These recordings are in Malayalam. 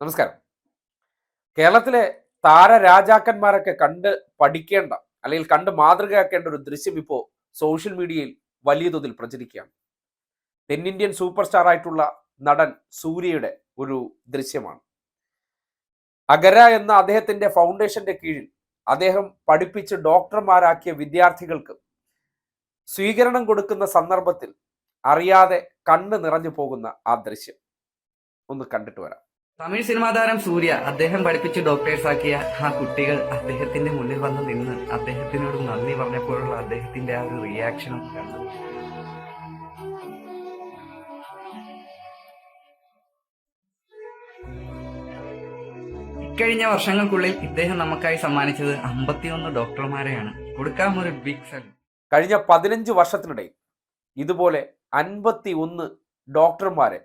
നമസ്കാരം. കേരളത്തിലെ താരരാജാക്കന്മാരൊക്കെ കണ്ട് പഠിക്കേണ്ട അല്ലെങ്കിൽ കണ്ട് മാതൃകയാക്കേണ്ട ഒരു ദൃശ്യം ഇപ്പോൾ സോഷ്യൽ മീഡിയയിൽ വലിയ തോതിൽ പ്രചരിക്കുകയാണ്. തെന്നിന്ത്യൻ സൂപ്പർ സ്റ്റാർ ആയിട്ടുള്ള നടൻ സൂര്യയുടെ ഒരു ദൃശ്യമാണ്. അഗര എന്ന അദ്ദേഹത്തിന്റെ ഫൗണ്ടേഷന്റെ കീഴിൽ അദ്ദേഹം പഠിപ്പിച്ച് ഡോക്ടർമാരാക്കിയ വിദ്യാർത്ഥികൾക്ക് സ്വീകരണം കൊടുക്കുന്ന സന്ദർഭത്തിൽ അറിയാതെ കണ്ണ് നിറഞ്ഞു പോകുന്ന ആ ദൃശ്യം. ഒന്ന് കണ്ടിട്ട് വരാം. തമിഴ് സിനിമാ താരം സൂര്യ അദ്ദേഹം പഠിപ്പിച്ച് ഡോക്ടേഴ്സ് ആക്കിയ ആ കുട്ടികൾ അദ്ദേഹത്തിന്റെ മുന്നിൽ വന്ന് നിന്ന് അദ്ദേഹത്തിനോട് നന്ദി പറഞ്ഞപ്പോഴുള്ള അദ്ദേഹത്തിന്റെ ആ ഒരു റിയാക്ഷനും കണ്ടു. ഇക്കഴിഞ്ഞ വർഷങ്ങൾക്കുള്ളിൽ ഇദ്ദേഹം നമുക്കായി സമ്മാനിച്ചത് അമ്പത്തിയൊന്ന് ഡോക്ടർമാരെയാണ്. കൊടുക്കാം ഒരു ബിഗ് സെൽ കഴിഞ്ഞ പതിനഞ്ച് വർഷത്തിനിടയിൽ ഇതുപോലെ അൻപത്തി ഒന്ന് ഡോക്ടർമാരെ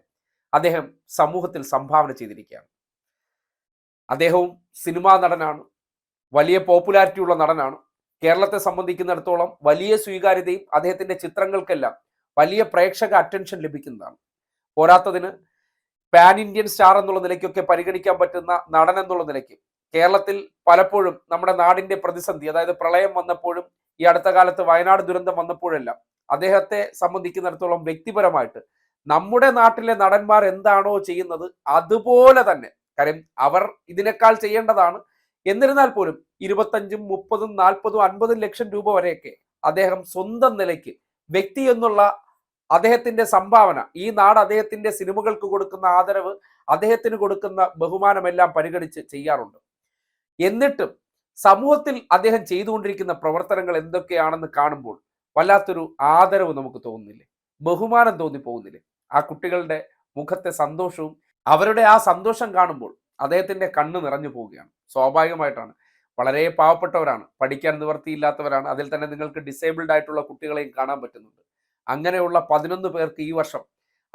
അദ്ദേഹം സമൂഹത്തിൽ സംഭാവന ചെയ്തിരിക്കുകയാണ്. അദ്ദേഹവും സിനിമാ നടനാണ്. വലിയ പോപ്പുലാരിറ്റി ഉള്ള നടനാണ്. കേരളത്തെ സംബന്ധിക്കുന്നിടത്തോളം വലിയ സ്വീകാര്യതയും അദ്ദേഹത്തിന്റെ ചിത്രങ്ങൾക്കെല്ലാം വലിയ പ്രേക്ഷക അറ്റൻഷൻ ലഭിക്കുന്നതാണ്. പോരാത്തതിന് പാൻ ഇന്ത്യൻ സ്റ്റാർ എന്നുള്ള നിലയ്ക്കൊക്കെ പരിഗണിക്കാൻ പറ്റുന്ന നടൻ എന്നുള്ള നിലയ്ക്ക് കേരളത്തിൽ പലപ്പോഴും നമ്മുടെ നാടിന്റെ പ്രതിസന്ധി അതായത് പ്രളയം വന്നപ്പോഴും ഈ അടുത്ത കാലത്ത് വയനാട് ദുരന്തം വന്നപ്പോഴെല്ലാം അദ്ദേഹത്തെ സംബന്ധിക്കുന്നിടത്തോളം വ്യക്തിപരമായിട്ട് നമ്മുടെ നാട്ടിലെ നടന്മാർ എന്താണോ ചെയ്യുന്നത് അതുപോലെ തന്നെ. കാര്യം അവർ ഇതിനേക്കാൾ ചെയ്യേണ്ടതാണ്. എന്നിരുന്നാൽ പോലും ഇരുപത്തഞ്ചും മുപ്പതും നാൽപ്പതും അൻപതും ലക്ഷം രൂപ വരെയൊക്കെ അദ്ദേഹം സ്വന്തം നിലയ്ക്ക് വ്യക്തി എന്നുള്ള അദ്ദേഹത്തിന്റെ സംഭാവന ഈ നാട് അദ്ദേഹത്തിന്റെ സിനിമകൾക്ക് കൊടുക്കുന്ന ആദരവ് അദ്ദേഹത്തിന് കൊടുക്കുന്ന ബഹുമാനമെല്ലാം പരിഗണിച്ച് ചെയ്യാറുണ്ട്. എന്നിട്ടും സമൂഹത്തിൽ അദ്ദേഹം ചെയ്തുകൊണ്ടിരിക്കുന്ന പ്രവർത്തനങ്ങൾ എന്തൊക്കെയാണെന്ന് കാണുമ്പോൾ വല്ലാത്തൊരു ആദരവ് നമുക്ക് തോന്നുന്നില്ലേ? ബഹുമാനം തോന്നി പോകുന്നില്ലേ ആ കുട്ടികളുടെ മുഖത്തെ സന്തോഷവും അവരുടെ ആ സന്തോഷം കാണുമ്പോൾ അദ്ദേഹത്തിന്റെ കണ്ണ് നിറഞ്ഞു പോവുകയാണ്. സ്വാഭാവികമായിട്ടാണ്. വളരെ പാവപ്പെട്ടവരാണ്. പഠിക്കാൻ നിവർത്തിയില്ലാത്തവരാണ്. അതിൽ തന്നെ നിങ്ങൾക്ക് ഡിസേബിൾഡ് ആയിട്ടുള്ള കുട്ടികളെയും കാണാൻ പറ്റുന്നുണ്ട്. അങ്ങനെയുള്ള പതിനൊന്ന് പേർക്ക് ഈ വർഷം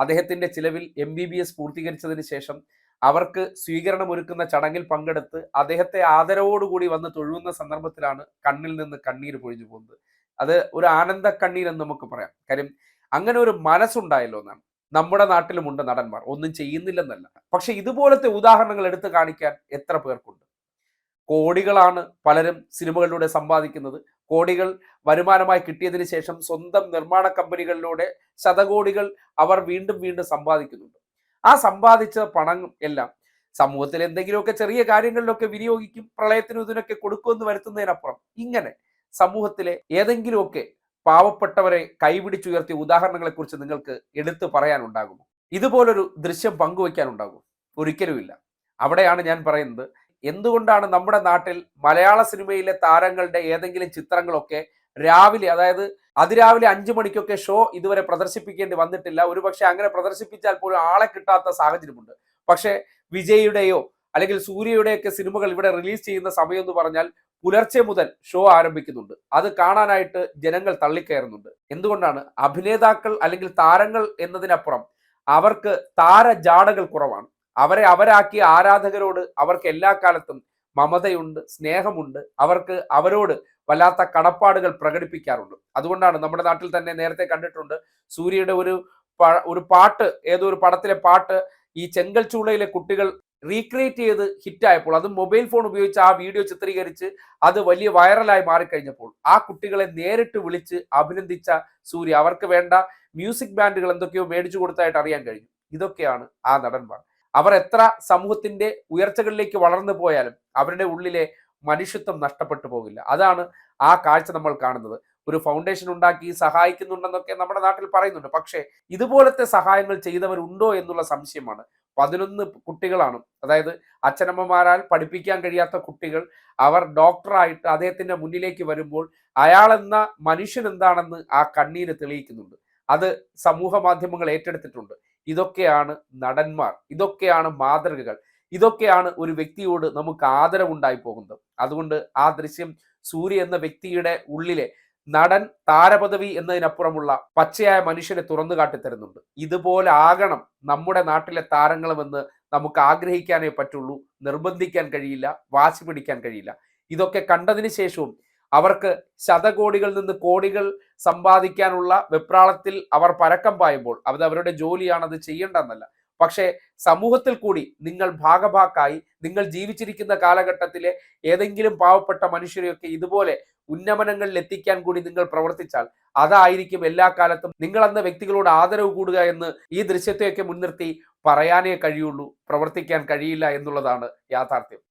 അദ്ദേഹത്തിന്റെ ചിലവിൽ എം ബി ബി എസ് പൂർത്തീകരിച്ചതിന് ശേഷം അവർക്ക് സ്വീകരണം ഒരുക്കുന്ന ചടങ്ങിൽ പങ്കെടുത്ത് അദ്ദേഹത്തെ ആദരവോടുകൂടി വന്ന് തൊഴുന്ന സന്ദർഭത്തിലാണ് കണ്ണിൽ നിന്ന് കണ്ണീർ പൊഴിഞ്ഞു പോകുന്നത്. അത് ഒരു ആനന്ദ കണ്ണീർ എന്ന് നമുക്ക് പറയാം. കാര്യം അങ്ങനെ ഒരു മനസ്സുണ്ടായല്ലോ എന്നാണ്. നമ്മുടെ നാട്ടിലുമുണ്ട് നടന്മാർ. ഒന്നും ചെയ്യുന്നില്ലെന്നല്ല. പക്ഷെ ഇതുപോലത്തെ ഉദാഹരണങ്ങൾ എടുത്തു കാണിക്കാൻ എത്ര പേർക്കുണ്ട്? കോടികളാണ് പലരും സിനിമകളിലൂടെ സമ്പാദിക്കുന്നത്. കോടികൾ വരുമാനമായി കിട്ടിയതിന് ശേഷം സ്വന്തം നിർമ്മാണ കമ്പനികളിലൂടെ ശതകോടികൾ അവർ വീണ്ടും വീണ്ടും സമ്പാദിക്കുന്നുണ്ട്. ആ സമ്പാദിച്ച പണം എല്ലാം സമൂഹത്തിൽ എന്തെങ്കിലുമൊക്കെ ചെറിയ കാര്യങ്ങളിലൊക്കെ വിനിയോഗിക്കും പ്രളയത്തിനും ഇതിനൊക്കെ കൊടുക്കുമെന്ന് വരുത്തുന്നതിനപ്പുറം ഇങ്ങനെ സമൂഹത്തിലെ ഏതെങ്കിലുമൊക്കെ പാവപ്പെട്ടവരെ കൈപിടിച്ചുയർത്തിയ ഉദാഹരണങ്ങളെക്കുറിച്ച് നിങ്ങൾക്ക് എടുത്തു പറയാനുണ്ടാകുമോ? ഇതുപോലൊരു ദൃശ്യം പങ്കുവയ്ക്കാനുണ്ടാകും ഒരിക്കലുമില്ല. അവിടെയാണ് ഞാൻ പറയുന്നത്. എന്തുകൊണ്ടാണ് നമ്മുടെ നാട്ടിൽ മലയാള സിനിമയിലെ താരങ്ങളുടെ ഏതെങ്കിലും ചിത്രങ്ങളൊക്കെ രാവിലെ അതായത് അതിരാവിലെ അഞ്ചു മണിക്കൊക്കെ ഷോ ഇതുവരെ പ്രദർശിപ്പിക്കേണ്ടി വന്നിട്ടില്ല. ഒരുപക്ഷെ അങ്ങനെ പ്രദർശിപ്പിച്ചാൽ പോലും ആളെ കിട്ടാത്ത സാഹചര്യമുണ്ട്. പക്ഷേ വിജയുടെയോ അല്ലെങ്കിൽ സൂര്യയുടെയൊക്കെ സിനിമകൾ ഇവിടെ റിലീസ് ചെയ്യുന്ന സമയം എന്ന് പറഞ്ഞാൽ പുലർച്ചെ മുതൽ ഷോ ആരംഭിക്കുന്നുണ്ട്. അത് കാണാനായിട്ട് ജനങ്ങൾ തള്ളിക്കയറുന്നുണ്ട്. എന്തുകൊണ്ടാണ്? അഭിനേതാക്കൾ അല്ലെങ്കിൽ താരങ്ങൾ എന്നതിനപ്പുറം അവർക്ക് താരജാടകൾ കുറവാണ്. അവരെ അവരാക്കിയ ആരാധകരോട് അവർക്ക് എല്ലാ കാലത്തും മമതയുണ്ട് സ്നേഹമുണ്ട്. അവർക്ക് അവരോട് വല്ലാത്ത കടപ്പാടുകൾ പ്രകടിപ്പിക്കാറുണ്ട്. അതുകൊണ്ടാണ് നമ്മുടെ നാട്ടിൽ തന്നെ നേരത്തെ കണ്ടിട്ടുണ്ട് സൂര്യയുടെ ഒരു ഒരു പാട്ട് ഏതോ ഒരു പടത്തിലെ പാട്ട് ഈ ചെങ്കൽ ചൂളയിലെ കുട്ടികൾ റീക്രിയേറ്റ് ചെയ്ത് ഹിറ്റായപ്പോൾ അത് മൊബൈൽ ഫോൺ ഉപയോഗിച്ച് ആ വീഡിയോ ചിത്രീകരിച്ച് അത് വലിയ വൈറലായി മാറിക്കഴിഞ്ഞപ്പോൾ ആ കുട്ടികളെ നേരിട്ട് വിളിച്ച് അഭിനന്ദിച്ച സൂര്യ അവർക്ക് വേണ്ട മ്യൂസിക് ബാൻഡുകൾ എന്തൊക്കെയോ മേടിച്ചു കൊടുത്തായിട്ട് അറിയാൻ കഴിഞ്ഞു. ഇതൊക്കെയാണ് ആ നടന്മാർ. അവർ എത്ര സമൂഹത്തിന്റെ ഉയർച്ചകളിലേക്ക് വളർന്നു പോയാലും അവരുടെ ഉള്ളിലെ മനുഷ്യത്വം നഷ്ടപ്പെട്ടു പോകില്ല. അതാണ് ആ കാഴ്ച നമ്മൾ കാണുന്നത്. ഒരു ഫൗണ്ടേഷൻ ഉണ്ടാക്കി സഹായിക്കുന്നുണ്ടെന്നൊക്കെ നമ്മുടെ നാട്ടിൽ പറയുന്നുണ്ട്. പക്ഷേ ഇതുപോലത്തെ സഹായങ്ങൾ ചെയ്തവരുണ്ടോ എന്നുള്ള സംശയമാണ്. പതിനൊന്ന് കുട്ടികളാണ്. അതായത് അച്ഛനമ്മമാരാൽ പഠിപ്പിക്കാൻ കഴിയാത്ത കുട്ടികൾ. അവർ ഡോക്ടറായിട്ട് അദ്ദേഹത്തിന്റെ മുന്നിലേക്ക് വരുമ്പോൾ അയാൾ എന്ന മനുഷ്യൻ എന്താണെന്ന് ആ കണ്ണീര് തെളിയിക്കുന്നുണ്ട്. അത് സമൂഹ മാധ്യമങ്ങൾ ഏറ്റെടുത്തിട്ടുണ്ട്. ഇതൊക്കെയാണ് നടന്മാർ. ഇതൊക്കെയാണ് മാതൃകകൾ. ഇതൊക്കെയാണ് ഒരു വ്യക്തിയോട് നമുക്ക് ആദരവുണ്ടായി പോകുന്നത്. അതുകൊണ്ട് ആ ദൃശ്യം സൂര്യ എന്ന വ്യക്തിയുടെ ഉള്ളിലെ നടൻ താരപദവി എന്നതിനപ്പുറമുള്ള പച്ചയായ മനുഷ്യനെ തുറന്നു കാട്ടിത്തരുന്നുണ്ട്. ഇതുപോലെ ആകണം നമ്മുടെ നാട്ടിലെ താരങ്ങളുമെന്ന് നമുക്ക് ആഗ്രഹിക്കാനേ പറ്റുള്ളൂ നിർബന്ധിക്കാൻ കഴിയില്ല വാശി പിടിക്കാൻ കഴിയില്ല. ഇതൊക്കെ കണ്ടതിന് ശേഷവും അവർക്ക് ശതകോടികളിൽ നിന്ന് കോടികൾ സമ്പാദിക്കാനുള്ള വെപ്രാളത്തിൽ അവർ പരക്കം പായുമ്പോൾ അത് അവരുടെ ജോലിയാണത് അത് ചെയ്യേണ്ടെന്നല്ല പക്ഷേ സമൂഹത്തിൽ കൂടി നിങ്ങൾ ഭാഗഭാക്കായി നിങ്ങൾ ജീവിച്ചിരിക്കുന്ന കാലഘട്ടത്തിലെ ഏതെങ്കിലും പാവപ്പെട്ട മനുഷ്യരെയൊക്കെ ഇതുപോലെ ഉന്നമനങ്ങളിൽ എത്തിക്കാൻ കൂടി നിങ്ങൾ പ്രവർത്തിച്ചാൽ അതായിരിക്കും എല്ലാ കാലത്തും നിങ്ങൾ അന്ന് വ്യക്തികളോട് ആദരവ് കൂടുക എന്ന് ഈ ദൃശ്യത്തെയൊക്കെ മുൻനിർത്തി പറയാനേ കഴിയുള്ളൂ പ്രവർത്തിക്കാൻ കഴിയില്ല എന്നുള്ളതാണ് യാഥാർത്ഥ്യം.